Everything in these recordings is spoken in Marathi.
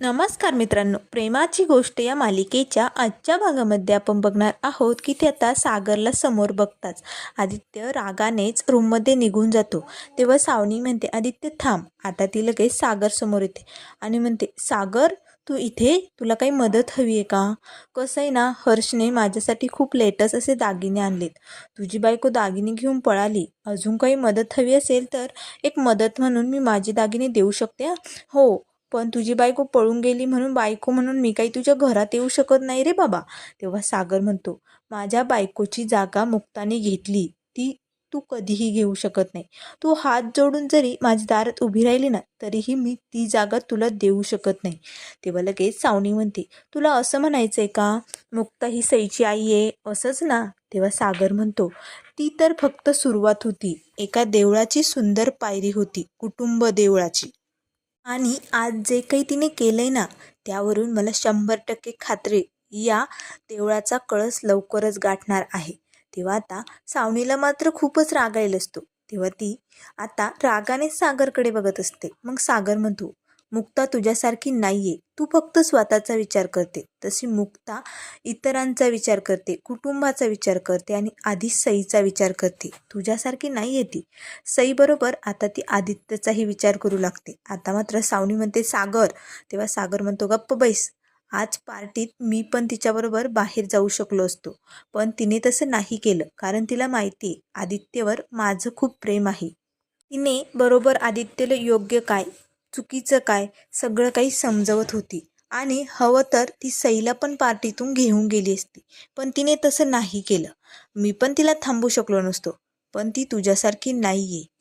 नमस्कार मित्रांनो प्रेमाची गोष्ट या मालिकेच्या आजच्या भागामध्ये आपण बघणार आहोत की ते आता सागरला समोर बघताच. आदित्य रागानेच रूममध्ये निघून जातो. तेव्हा सावनी म्हणते आदित्य थांब. आता ती लगेच सागर समोर येते. आणि म्हणते सागर तू इथे? तुला काही मदत हवी आहे का? कसं आहे ना हर्षने माझ्यासाठी खूप लेटस असे दागिने आणलेत. तुझी बायको दागिने घेऊन पळाली. अजून काही मदत हवी असेल तर एक मदत म्हणून मी माझे दागिने देऊ शकते हो पण तुझी बायको पळून गेली म्हणून बायको म्हणून मी काही तुझ्या घरात येऊ शकत नाही रे बाबा तेव्हा सागर म्हणतो माझ्या बायकोची जागा मुक्ताने घेतली ती तू कधीही घेऊ शकत नाही. तू हात जोडून जरी माझ्या दारात उभी राहिली ना तरीही मी ती जागा तुला देऊ शकत नाही. तेव्हा लगेच सावनी म्हणते तुला असं म्हणायचं आहे का? मुक्ता ही सईची आई आहे असंच ना? तेव्हा सागर म्हणतो ती तर फक्त सुरुवात होती एका देवळाची सुंदर पायरी होती कुटुंब देवळाची. आणि आज जे काही तिने केलं आहे ना त्यावरून मला शंभर टक्के खात्री. या देवळाचा कळस लवकरच गाठणार आहे. तेव्हा आता सावनीला मात्र खूपच रागायला असतो. तेव्हा ती आता रागाने सागरकडे बघत असते. मग सागर म्हणतो मुक्ता तुझ्यासारखी नाही आहे तू फक्त स्वतःचा विचार करते. तशी मुक्ता इतरांचा विचार करते कुटुंबाचा विचार करते आणि आधी सईचा विचार करते. तुझ्यासारखी नाही आहे ती सईबरोबर आता ती आदित्यचाही विचार करू लागते. आता मात्र सावणी म्हणते सागर. तेव्हा सागर म्हणतो गप्प बैस. आज पार्टीत मी पण तिच्याबरोबर बाहेर जाऊ शकलो असतो. पण तिने तसं नाही केलं. कारण तिला माहिती आहे आदित्यवर माझं खूप प्रेम आहे. तिने बरोबर आदित्यला योग्य काय चुकीचं काय? सगळं काही समजवत होती. आणि हवं तर ती सईला पण पार्टीतून घेऊन गेली असती. पण तिने तसं नाही केलं. मी पण तिला थांबू शकलो नसतो. पण ती तुझ्यासारखी नाही आहे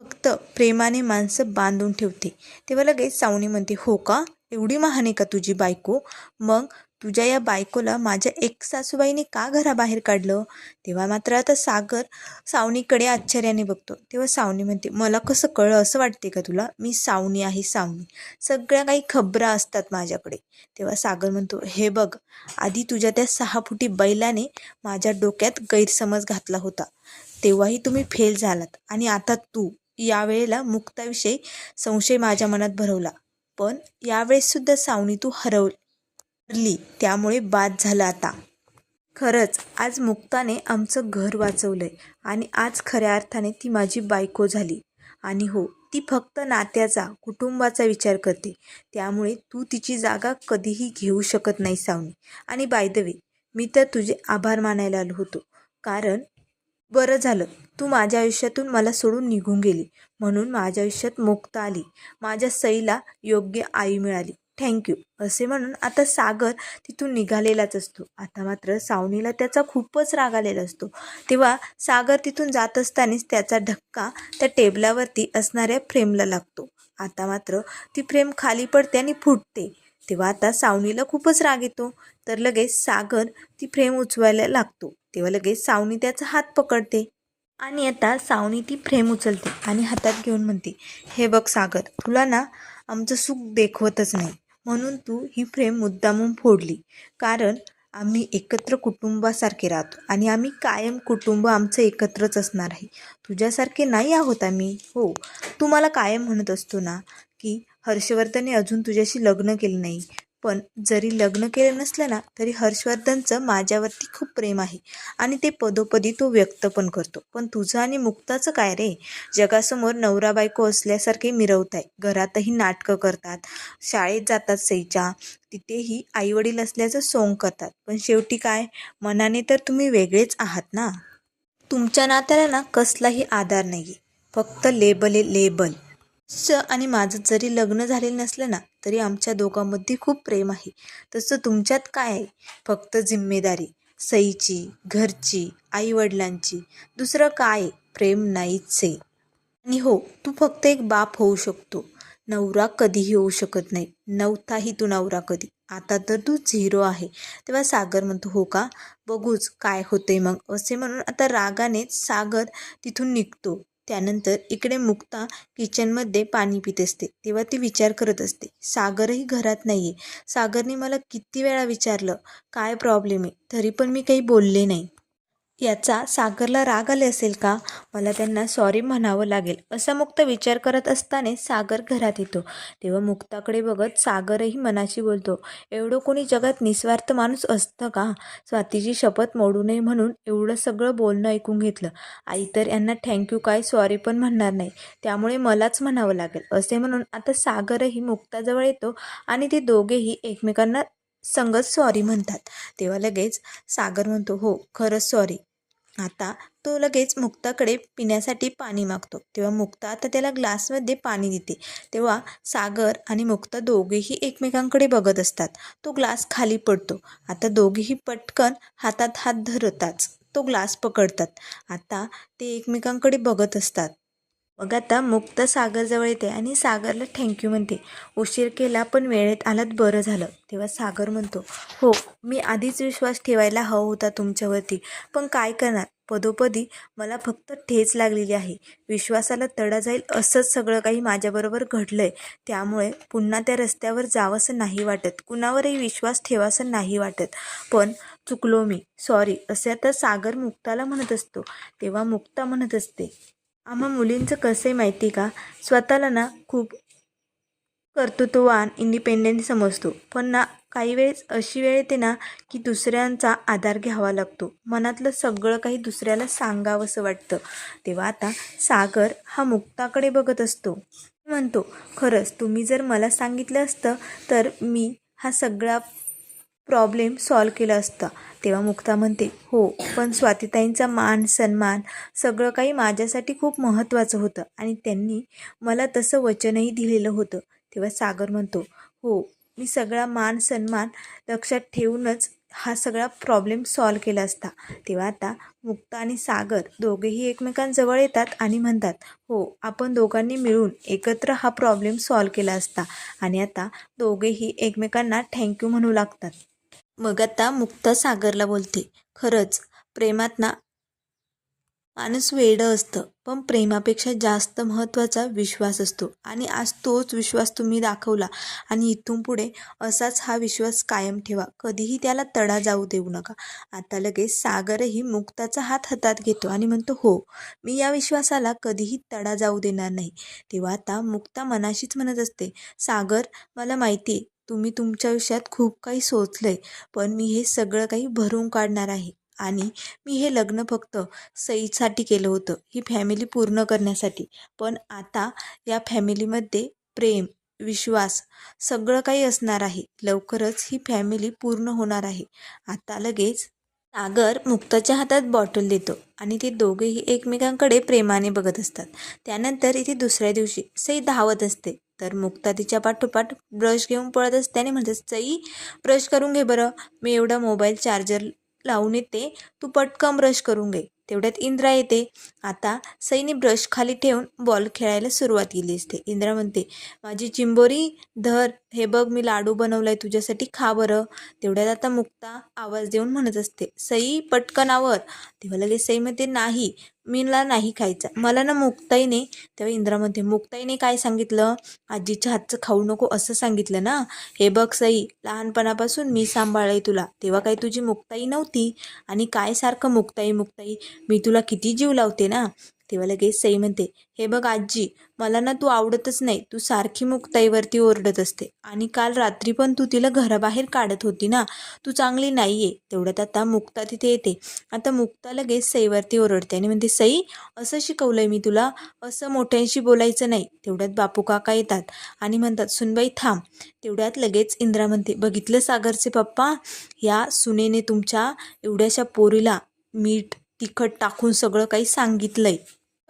फक्त प्रेमाने माणसं बांधून ठेवते. तेव्हा लगेच सावणी म्हणते हो का? एवढी महान आहे का तुझी बायको? मग तुझ्या या बायकोला माझ्या एक सासूबाईने का घराबाहेर काढलं? तेव्हा मात्र आता सागर सावनीकडे आश्चर्याने बघतो. तेव्हा सावनी म्हणते मला कसं कळलं? असं वाटते का तुला? मी सावनी आहे सावनी. सगळ्या काही खबरा असतात माझ्याकडे. तेव्हा सागर म्हणतो हे बघ आधी तुझ्या त्या सहा फुटी बैलाने माझ्या डोक्यात गैरसमज घातला होता. तेव्हाही तुम्ही फेल झालात. आणि आता तू यावेळेला मुक्ताविषयी संशय माझ्या मनात भरवला. पण यावेळेससुद्धा सावनी तू हरव ठरली त्यामुळे बाद झालं आता. खरंच आज मुक्ताने आमचं घर वाचवलं आहे आणि आज खऱ्या अर्थाने ती माझी बायको झाली. आणि हो ती फक्त नात्याचा कुटुंबाचा विचार करते. त्यामुळे तू तिची जागा कधीही घेऊ शकत नाही सावनी. आणि बाय द वे मी तर तुझे आभार मानायला आलो होतो. कारण बरं झालं. तू माझ्या आयुष्यातून मला सोडून निघून गेली. म्हणून माझ्या आयुष्यात मुक्ता आली. माझ्या सईला योग्य आई मिळाली. थँक्यू असे म्हणून आता सागर तिथून निघालेलाच असतो. आता मात्र सावनीला त्याचा खूपच राग आलेला असतो. तेव्हा सागर तिथून जात असतानाच त्याचा धक्का त्या टेबलावरती असणाऱ्या फ्रेमला लागतो. आता मात्र ती फ्रेम खाली पडते आणि फुटते. तेव्हा आता सावनीला खूपच राग येतो. तर लगेच सागर ती फ्रेम उचवायला लागतो. तेव्हा लगेच सावनी त्याचा हात पकडते. आणि आता सावनी ती फ्रेम उचलते आणि हातात घेऊन म्हणते हे बघ सागर तुला ना आमचं सुख देखवतच नाही. म्हणून तू ही फ्रेम मुद्दामून फोडली. कारण आम्ही एकत्र कुटुंबासारखे राहतो आणि आम्ही कायम कुटुंब आमचं एकत्रच असणार आहे. तुझ्यासारखे नाही आहोत आम्ही. हो. तू मला कायम म्हणत असतो ना की हर्षवर्धनने अजून तुझ्याशी लग्न केलं नाही. पण जरी लग्न केलं नसलं ना तरी हर्षवर्धनचं माझ्यावरती खूप प्रेम आहे. आणि ते पदोपदी तो व्यक्त पण करतो. पण तुझं आणि मुक्ताचं काय रे? जगासमोर नवरा बायको असल्यासारखे मिरवत आहे घरातही नाटकं करतात. शाळेत जातात सैच्या तिथेही आईवडील असल्याचं सोंग करतात. पण शेवटी काय? मनाने तर तुम्ही वेगळेच आहात ना? तुमच्या नात्याला ना कसलाही आधार नाही आहे फक्त लेबल आहे लेबल. स आणि माझं जरी लग्न झालेलं नसलं ना तरी आमच्या दोघांमध्ये खूप प्रेम आहे. तसं तुमच्यात काय आहे? फक्त जिम्मेदारी सईची घरची आईवडिलांची. दुसरं काय? प्रेम नाहीच आहे. आणि हो तू फक्त एक बाप होऊ शकतो. नवरा कधीही होऊ शकत नाही. नव्हताही तू नवरा कधी. आता तर तू झिरो आहे. तेव्हा सागर म्हणतो हो का? बघूच काय होते मग. असे म्हणून आता रागानेच सागर तिथून निघतो. त्यानंतर इकडे मुक्ता किचनमध्ये पाणी पित असते. तेव्हा ती विचार करत असते सागरही घरात नाही आहे सागरने मला किती वेळा विचारलं काय प्रॉब्लेम आहे? तरी पण मी काही बोलले नाही याचा सागरला राग आले असेल का? मला त्यांना सॉरी म्हणावं लागेल. असा मुक्त विचार करत असताना सागर घरात येतो. तेव्हा मुक्ताकडे बघत सागरही मनाशी बोलतो. एवढं कोणी जगात निस्वार्थ माणूस असतं का? स्वातीची शपथ मोडू नये म्हणून एवढं सगळं बोलणं ऐकून घेतलं. आई तर यांना थँक्यू काय सॉरी पण म्हणणार नाही. त्यामुळे मलाच म्हणावं लागेल. असे म्हणून आता सागरही मुक्ताजवळ येतो आणि ते दोघेही एकमेकांना संगत सॉरी म्हणतात. तेव्हा लगेच सागर म्हणतो हो खरंच सॉरी आता तो लगेच मुक्ताकडे पिण्यासाठी पाणी मागतो. तेव्हा मुक्ता आता त्याला ग्लासमध्ये पाणी देते. तेव्हा सागर आणि मुक्ता दोघेही एकमेकांकडे बघत असतात. तो ग्लास खाली पडतो. आता दोघेही पटकन हातात हात धरताच तो ग्लास पकडतात. आता ते एकमेकांकडे बघत असतात. मग आता मुक्त सागरजवळ येते आणि सागरला थँक्यू म्हणते. उशीर केला पण वेळेत आलात बरं झालं. तेव्हा सागर म्हणतो हो मी आधीच विश्वास ठेवायला हवा होता तुमच्यावरती. पण काय करणार? पदोपदी मला फक्त ठेच लागलेली आहे. विश्वासाला तडा जाईल असंच सगळं काही माझ्याबरोबर घडलं आहे त्यामुळे पुन्हा त्या रस्त्यावर जावंसं नाही वाटत. कुणावरही विश्वास ठेवासं नाही वाटत. पण चुकलो मी. सॉरी असे आता सागर मुक्ताला म्हणत असतो. तेव्हा मुक्ता म्हणत असते आम्हा मुलींचं कसं आहे माहिती का? स्वतःला ना खूप कर्तृत्ववान इंडिपेंडेंट समजतो. पण ना काही वेळेस अशी वेळ येते ना की दुसऱ्यांचा आधार घ्यावा लागतो. मनातलं सगळं काही दुसऱ्याला सांगावंसं वाटतं. तेव्हा आता सागर हा मुक्ताकडे बघत असतो. म्हणतो खरंच तुम्ही जर मला सांगितलं असतं तर मी हा सगळा प्रॉब्लेम सॉल्व केला असता. तेव्हा मुक्ता म्हणते हो पण स्वातीताईंचा मान सन्मान सगळं काही माझ्यासाठी खूप महत्त्वाचं होतं आणि त्यांनी मला तसं वचनही दिलेलं होतं. तेव्हा सागर म्हणतो हो मी सगळा मान सन्मान लक्षात ठेवूनच हा सगळा प्रॉब्लेम सॉल्व केला असता. तेव्हा आता मुक्ता आणि सागर दोघेही एकमेकांजवळ येतात आणि म्हणतात हो आपण दोघांनी मिळून एकत्र हा प्रॉब्लेम सॉल्व केला असता. आणि आता दोघेही एकमेकांना थँक्यू म्हणू लागतात. मग आता मुक्ता सागरला बोलते. खरंच प्रेमात ना माणूस वेडं असतं पण प्रेमापेक्षा जास्त महत्त्वाचा विश्वास असतो. आणि आज तोच विश्वास तुम्ही दाखवला आणि इथून पुढे असाच हा विश्वास कायम ठेवा. कधीही त्याला तडा जाऊ देऊ नका. आता लगेच सागरही मुक्ताचा हात हातात घेतो आणि म्हणतो हो मी या विश्वासाला कधीही तडा जाऊ देणार नाही. तेव्हा आता मुक्ता मनाशीच म्हणत असते सागर मला माहिती आहे तुम्ही तुमच्या आयुष्यात खूप काही सोचलं आहे पण मी हे सगळं काही भरून काढणार आहे. आणि मी हे लग्न फक्त सईसाठी केलं होतं ही फॅमिली पूर्ण करण्यासाठी. पण आता या फॅमिलीमध्ये प्रेम विश्वास सगळं काही असणार आहे. लवकरच ही फॅमिली पूर्ण होणार आहे. आता लगेच सागर मुक्ताच्या हातात बॉटल देतो आणि ते दोघेही एकमेकांकडे प्रेमाने बघत असतात. त्यानंतर इथे दुसऱ्या दिवशी सई धावत असते. तर मुक्ता तिच्या पाठोपाठ ब्रश घेऊन पळत असते आणि म्हणते सई ब्रश करून घे बरं. मी एवढा मोबाईल चार्जर लावून येते. तू पटकन ब्रश करून घे. तेवढ्यात इंद्रा येते. आता सईने ब्रश खाली ठेवून बॉल खेळायला सुरुवात केली असते. इंद्रा म्हणते माझी चिंबोरी धर. हे बघ मी लाडू बनवलाय तुझ्यासाठी खा बरं. तेवढ्यात आता मुक्ता आवाज देऊन म्हणत असते सई पटकन आवर. तेव्हा लगेच सई म्हणते नाही मीला नाही खायचा. मला ना मुक्ताईने तेव्हा इंद्रा म्हणते मुक्ताईने काय सांगितलं? आजीच्या हातचं खाऊ नको असं सांगितलं ना? हे बघ सई लहानपणापासून मी सांभाळले तुला. तेव्हा काही तुझी मुक्ताई नव्हती. आणि काय सारखं मुक्ताई मुक्ताई? मी तुला किती जीव लावते ना? तेव्हा लगेच सई म्हणते हे बघ आजी मला ना तू आवडतच नाही. तू सारखी मुक्ताईवरती ओरडत असते. आणि काल रात्री पण तू तिला घराबाहेर काढत होती ना? तू चांगली नाही आहे तेवढ्यात आता मुक्ता तिथे येते. आता मुक्ता लगेच सईवरती ओरडते आणि म्हणते सई असं शिकवलंय मी तुला. असं मोठ्यांशी बोलायचं नाही. तेवढ्यात बापू काका येतात आणि म्हणतात सुनबाई थांब. तेवढ्यात लगेच इंद्रा म्हणते बघितलं सागरचे पप्पा? या सुनेने तुमच्या एवढ्याशा पोरीला मीठ तिखट टाकून सगळं काही सांगितलंय.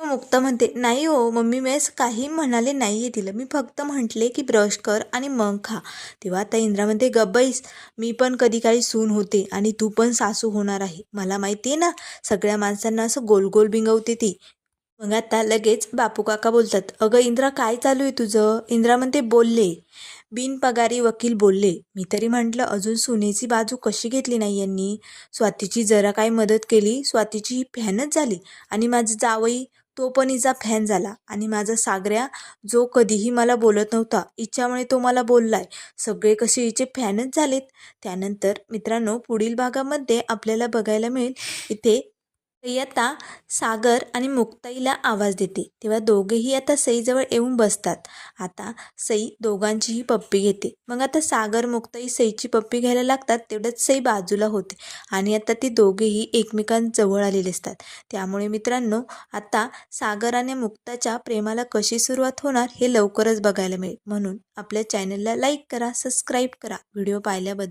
मुक्ता म्हणते नाही हो मम्मी मी काही म्हणाले नाही आहे तिला. मी फक्त म्हटले की ब्रश कर आणि मग खा. तेव्हा आता इंद्रा म्हणते गब्बईस मी पण कधी काही सून होते आणि तू पण सासू होणार आहे. मला माहिती आहे ना सगळ्या माणसांना असं गोल गोल बिंगवते ती. मग आता लगेच बापू काका बोलतात अगं इंद्रा काय चालू आहे तुझं? इंद्रा म्हणते बोलले. बिनपगारी वकील बोलले मी तरी म्हटलं अजून सुनेची बाजू कशी घेतली नाही यांनी? स्वातीची जरा काय मदत केली? स्वातीची ही फॅनच झाली आणि माझं जावई तो पण हिचा फॅन झाला आणि माझा सागऱ्या जो कधीही मला बोलत नव्हता हिच्यामुळे तो मला बोललाय. सगळे कसे हिचे फॅनच झालेत? त्यानंतर मित्रांनो पुढील भागामध्ये आपल्याला बघायला मिळेल इथे सई आता सागर आणि मुक्ताईला आवाज देते. तेव्हा दोघेही आता सईजवळ येऊन बसतात. आता सई दोघांचीही पप्पी घेते. मग आता सागर मुक्ताई सईची पप्पी घ्यायला लागतात तेवढंच सई बाजूला होते आणि आता ती दोघेही एकमेकांजवळ आलेले असतात. त्यामुळे मित्रांनो आता सागर आणि मुक्ताच्या प्रेमाला कशी सुरुवात होणार हे लवकरच बघायला मिळेल. म्हणून आपल्या चॅनलला लाईक करा सबस्क्राईब करा. व्हिडिओ पाहिल्याबद्दल